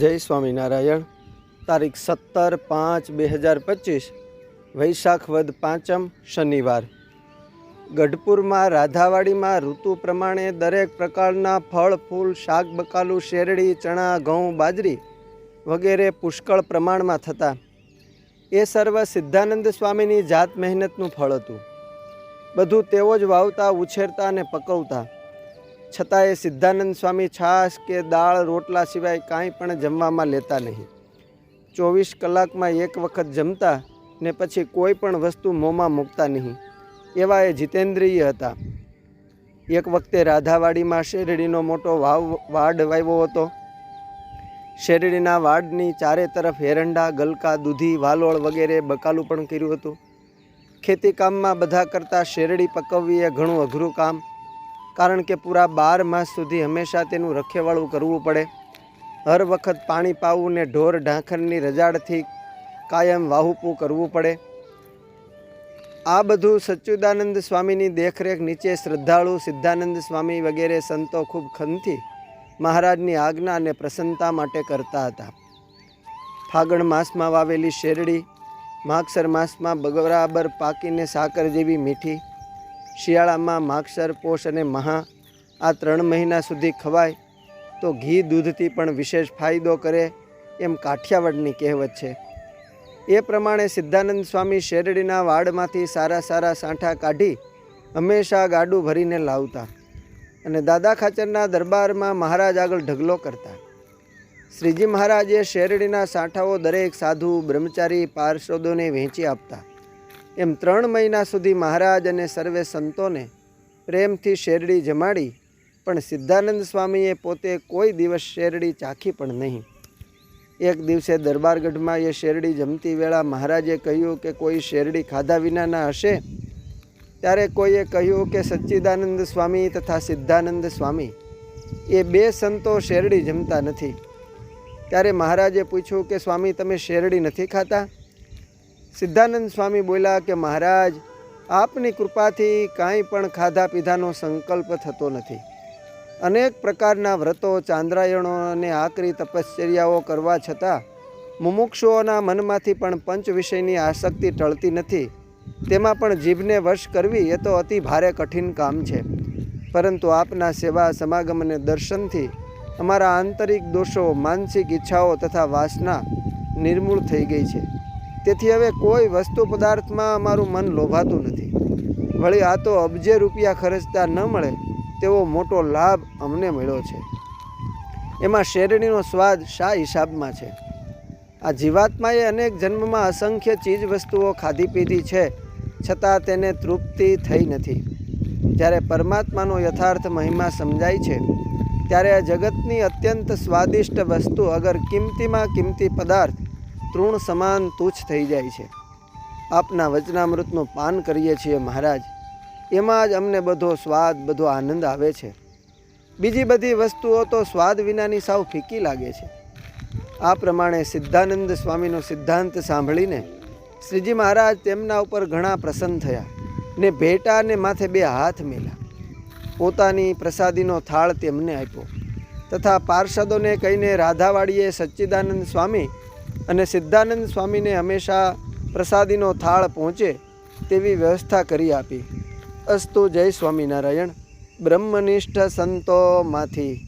જય સ્વામિનારાયણ. તારીખ સત્તર પાંચ બે હજાર પચીસ, વૈશાખ વદ પાંચમ શનિવાર. ગઢપુરમાં રાધાવાડીમાં ઋતુ પ્રમાણે દરેક પ્રકારના ફળ, ફૂલ, શાક, બકાલું, શેરડી, ચણા, ઘઉં, બાજરી વગેરે પુષ્કળ પ્રમાણમાં થતા. એ સર્વ સિદ્ધાનંદ સ્વામીની જાત મહેનતનું ફળ હતું. બધું તેઓ જ વાવતા, ઉછેરતા અને પકવતા. છતાં એ સિદ્ધાનંદ સ્વામી છાશ કે દાળ, રોટલા સિવાય કાંઈ પણ જમવામાં લેતા નહીં. ચોવીસ કલાકમાં એક વખત જમતા ને પછી કોઈ પણ વસ્તુ મોંમાં મૂકતા નહીં. એવા એ જીતેન્દ્રિય હતા. એક વખતે રાધાવાડીમાં શેરડીનો મોટો વાવ, વાડ વાવ્યો હતો. શેરડીના વાડની ચારે તરફ એરંડા, ગલકા, દૂધી, વાલોળ વગેરે બકાલું પણ કર્યું હતું. ખેતીકામમાં બધા કરતાં શેરડી પકવવી એ ઘણું અઘરું કામ. કારણ કે પૂરા બાર માસ સુધી હંમેશા તેનું રખેવાળું કરવું પડે. હર વખત પાણી પાવું ને ઢોર ઢાંખરની રજાડથી કાયમ વાહુપું કરવું પડે. આ બધું સચ્ચિદાનંદ સ્વામીની દેખરેખ નીચે શ્રદ્ધાળુ સિદ્ધાનંદ સ્વામી વગેરે સંતો ખૂબ ખનથી મહારાજની આજ્ઞા અને પ્રસન્નતા માટે કરતા હતા. ફાગણ માસમાં વાવેલી શેરડી, માગસર માસમાં બરાબર પાકીને સાકર જેવી મીઠી શિયાળામાં માગસર, પોષ અને મહા આ ત્રણ મહિના સુધી ખવાય તો ઘી દૂધથી પણ વિશેષ ફાયદો કરે એમ કાઠિયાવાડની કહેવત છે. એ પ્રમાણે સિદ્ધાનંદ સ્વામી શેરડીના વાડમાંથી સારા સારા સાંઠા કાઢી હંમેશા ગાડું ભરીને લાવતા અને દાદા ખાચરના દરબારમાં મહારાજ આગળ ઢગલો કરતા. શ્રીજી મહારાજે શેરડીના સાંઠાઓ દરેક સાધુ, બ્રહ્મચારી, પાર્ષદોને વહેંચી આપતા. એમ ત્રણ મહિના સુધી મહારાજ અને સર્વે સંતોને પ્રેમથી શેરડી જમાડી, પણ સિદ્ધાનંદ સ્વામીએ પોતે કોઈ દિવસ શેરડી ચાખી પણ નહીં. એક દિવસે દરબારગઢમાં એ શેરડી જમતી વેળા મહારાજે કહ્યું કે કોઈ શેરડી ખાધા વિનાના હશે. ત્યારે કોઈએ કહ્યું કે સચ્ચિદાનંદ સ્વામી તથા સિદ્ધાનંદ સ્વામી, એ બે સંતો શેરડી જમતા નથી. ત્યારે મહારાજે પૂછ્યું કે સ્વામી, તમે શેરડી નથી ખાતા? સિદ્ધાનંદ સ્વામી બોલ્યા કે, મહારાજ, આપની કૃપાથી કાંઈ પણ ખાધા પીધાનો સંકલ્પ થતો નથી. અનેક પ્રકારના વ્રતો, ચાંદ્રાયણો અને આકરી તપશ્ચર્યાઓ કરવા છતાં મુમુક્ષુઓના મનમાંથી પણ પંચ વિષયની આસક્તિ ટળતી નથી. તેમાં પણ જીભને વશ કરવી એ તો અતિ ભારે કઠિન કામ છે. પરંતુ આપના સેવા, સમાગમ અને દર્શનથી અમારા આંતરિક દોષો, માનસિક ઈચ્છાઓ તથા વાસના નિર્મૂળ થઈ ગઈ છે. તેથી હવે કોઈ વસ્તુ પદાર્થમાં અમારું મન લોભાતું નથી. વળી આ તો અબજે રૂપિયા ખર્ચતા ન મળે તેવો મોટો લાભ અમને મળ્યો છે. એમાં શેરડીનો સ્વાદ શા હિસાબમાં છે? આ જીવાત્માએ અનેક જન્મમાં અસંખ્ય ચીજ વસ્તુઓ ખાધી પીધી છે, છતાં તેને તૃપ્તિ થઈ નથી. જ્યારે પરમાત્માનો યથાર્થ મહિમા સમજાય છે, ત્યારે આ જગતની અત્યંત સ્વાદિષ્ટ વસ્તુ અગર કિંમતીમાં કિંમતી પદાર્થ તૃણ સમાન તુચ્છ થઈ જાય છે. આપના વચનામૃતનું પાન કરીએ છીએ મહારાજ. એમાં જ અમને બધો સ્વાદ, બધો આનંદ આવે છે. બીજી બધી વસ્તુઓ તો સ્વાદ વિનાની સાવ ફીકી લાગે છે. આ પ્રમાણે સિદ્ધાનંદ સ્વામીનો સિદ્ધાંત સાંભળીને શ્રીજી મહારાજ તેમના ઉપર ઘણા પ્રસન્ન થયા ને ભેટા ને માથે બે હાથ મેલ્યા પોતાની પ્રસાદીનો થાળ તેમને આપ્યો તથા પાર્ષદોને કહીને રાધાવાડીએ સચ્ચિદાનંદ સ્વામી અને સિદ્ધાનંદ સ્વામીને હંમેશા પ્રસાદીનો થાળ પહોંચે તેવી વ્યવસ્થા કરી આપી. અસ્તુ જય સ્વામિનારાયણ. બ્રહ્મનિષ્ઠ સંતોમાંથી.